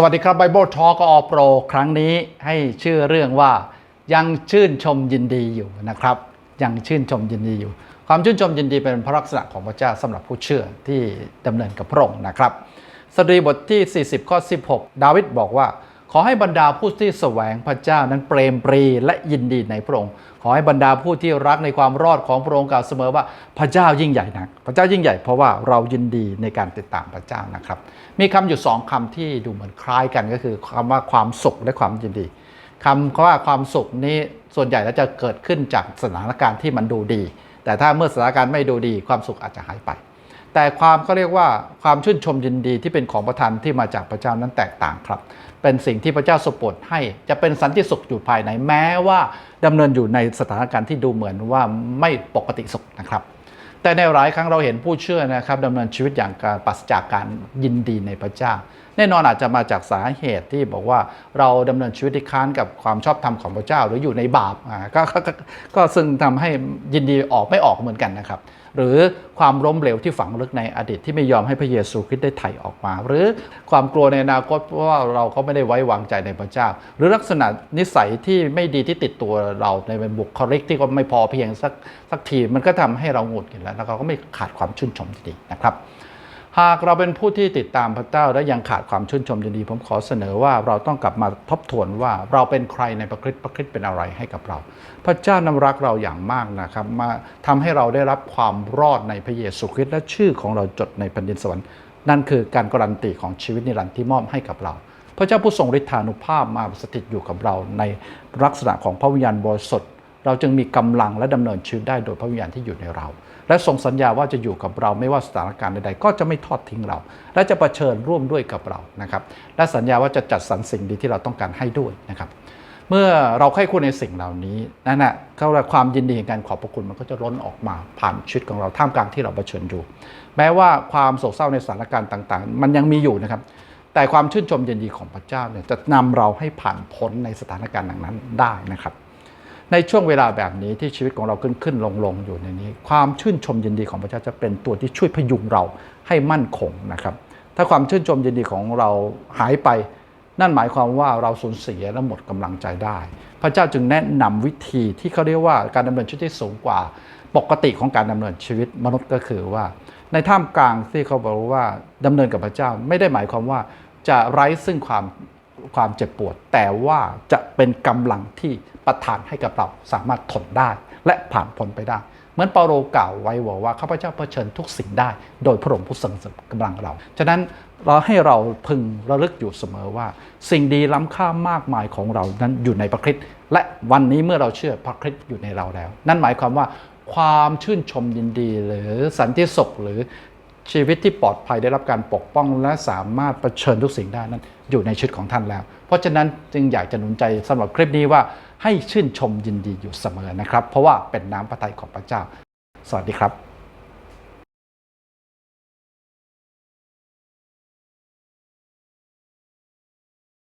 สวัสดีครับ Bible Talk ออโปรครั้งนี้ให้ชื่อเรื่องว่ายังชื่นชมยินดีอยู่นะครับ ยังชื่นชมยินดีอยู่ ความชื่นชมยินดีเป็นพระลักษณะของพระเจ้าสำหรับผู้เชื่อที่ดำเนินกับพระองค์นะครับ สตรีบทที่ 40 ข้อ 16 ดาวิดบอกว่า ขอให้บรรดาผู้ที่แสวงพระเจ้านั้นเปรมปรีและยินดีในพระองค์ ขอให้บรรดาผู้ที่รักในความรอดของพระองค์กล่าวเสมอว่าพระเจ้ายิ่งใหญ่นัก พระเจ้ายิ่งใหญ่เพราะว่าเรายินดีในการติดตามพระเจ้านะครับ มีคำอยู่สองคำที่ดูเหมือนคล้ายกันก็คือคำว่าความสุขและความยินดีคำว่าความสุขนี้ส่วนใหญ่แล้วจะเกิดขึ้นจากสถานการณ์ที่มันดูดี แต่ถ้าเมื่อสถานการณ์ไม่ดูดีความสุขอาจจะหายไป แต่ความก็เรียกว่าความชื่นชมยินดีที่เป็นของประทานที่มาจากพระเจ้านั้นแตกต่างครับ เป็นสิ่งที่พระเจ้าสปดให้จะเป็นสันติสุขอยู่ภายในแม้ว่าดำเนินอยู่ในสถานการณ์ที่ดูเหมือนว่าไม่ปกติสุขนะครับ แต่ในหลายครั้งเราเห็นผู้เชื่อนะครับดำเนินชีวิตอย่างการปราศจากการยินดีในพระเจ้า แน่นอนอาจจะมาจากสาเหตุที่บอกว่าเราดำเนินชีวิตที่ค้านกับความชอบธรรมของพระเจ้าหรืออยู่ในบาปอ่าก็ก็ก็ซึ่งทำให้ยินดีออกไม่ออกเหมือนกันนะครับหรือความล้มเหลวที่ฝังลึกในอดีตที่ไม่ยอมให้พระเยซูคริสต์ได้ไถ่ออกมา หรือความกลัวในอนาคตเพราะว่าเราก็ไม่ได้ไว้วางใจในพระเจ้า หรือลักษณะนิสัยที่ไม่ดีที่ติดตัวเราในบุคลิกที่ก็ไม่พอเพียงสักสักทีมันก็ทำให้เราหงุดหงิดแล้วแล้วเราก็ไม่ขาดความชื่นชมที่ดีนะครับ หากเราเป็นผู้ที่ติดตามพระเจ้าและยังขาดความชื่นชมยินดี ผมขอเสนอว่าเราต้องกลับมาทบทวนว่าเราเป็นใครในพระคริสต์พระคริสต์เป็นอะไรให้กับเรา พระเจ้านำรักเราอย่างมากนะครับ มาทำให้เราได้รับความรอดในพระเยซูคริสต์และชื่อของเราจดในแผ่นดินสวรรค์นั่นคือการการันตีของชีวิตนิรันดร์ที่มอบให้กับเรา พระเจ้าผู้ทรงฤทธานุภาพมาสถิตอยู่กับเราในลักษณะของพระวิญญาณบริสุทธิ์ เราจึงมีกำลังและดำเนินชีวิตได้โดยพระวิญญาณที่อยู่ในเรา และทรงสัญญาว่าจะอยู่กับเราไม่ว่าสถานการณ์ใดๆก็จะไม่ทอดทิ้งเรา และจะะเผชิญร่วมด้วยกับเรานะครับและสัญญาว่าจะจัดสรรสิ่งดีที่เราต้องการให้ด้วยนะครับเมื่อเราใคร่ควรในสิ่งเหล่านี้นั่นแหละเขาความยินดีในการขอบพระคุณมันก็จะล้นออกมาผ่านชีวิตของเราท่ามกลางที่เราเผชิญอยู่ แม้ว่าความโศกเศร้าในสถานการณ์ต่าง ๆ มันยังมีอยู่นะครับ แต่ความชื่นชมยินดีของพระเจ้าเนี่ยจะนำเราให้ผ่านพ้นในสถานการณ์นั้นได้นะครับ ในช่วงเวลาแบบนี้ที่ชีวิตของเราขึ้นขึ้นลงลงอยู่ในนี้ ความชื่นชมยินดีของพระเจ้าจะเป็นตัวที่ช่วยพยุงเราให้มั่นคงนะครับ ถ้าความชื่นชมยินดีของเราหายไป นั่นหมายความว่าเราสูญเสียและหมดกำลังใจได้ พระเจ้าจึงแนะนำวิธีที่เขาเรียกว่าการดำเนินชีวิตที่สูงกว่าปกติของการดำเนินชีวิตมนุษย์ก็คือว่า ในท่ามกลางที่เขาบอกว่าดำเนินกับพระเจ้าไม่ได้หมายความว่าจะไร้ซึ่งความ ความเจ็บปวด แต่ว่าจะเป็นกำลังที่ประทานให้กับเราสามารถทนได้ และผ่านพ้นไปได้ เหมือนเปาโลกล่าวไว้บอกว่าข้าพเจ้าเผชิญทุกสิ่งได้ โดยพระองค์ผู้ทรงกำลังเรา ฉะนั้นเราให้เราพึงระลึกอยู่เสมอว่า สิ่งดีล้ำค่ามากมายของเรานั้นอยู่ในพระคริสต์และวันนี้เมื่อเราเชื่อพระคริสต์อยู่ในเราแล้ว นั่นหมายความว่าความชื่นชมยินดีหรือสันติสุขหรือ ชีวิตที่ปลอดภัยได้รับการปกป้องและสามารถเผชิญทุกสิ่งได้นั้น อยู่ในชีวิตของท่านแล้ว เพราะฉะนั้นจึงอยากจะหนุนใจสำหรับคลิปนี้ว่าให้ชื่นชมยินดีอยู่เสมอนะครับ เพราะว่าเป็นน้ำพระทัยของพระเจ้า สวัสดีครับ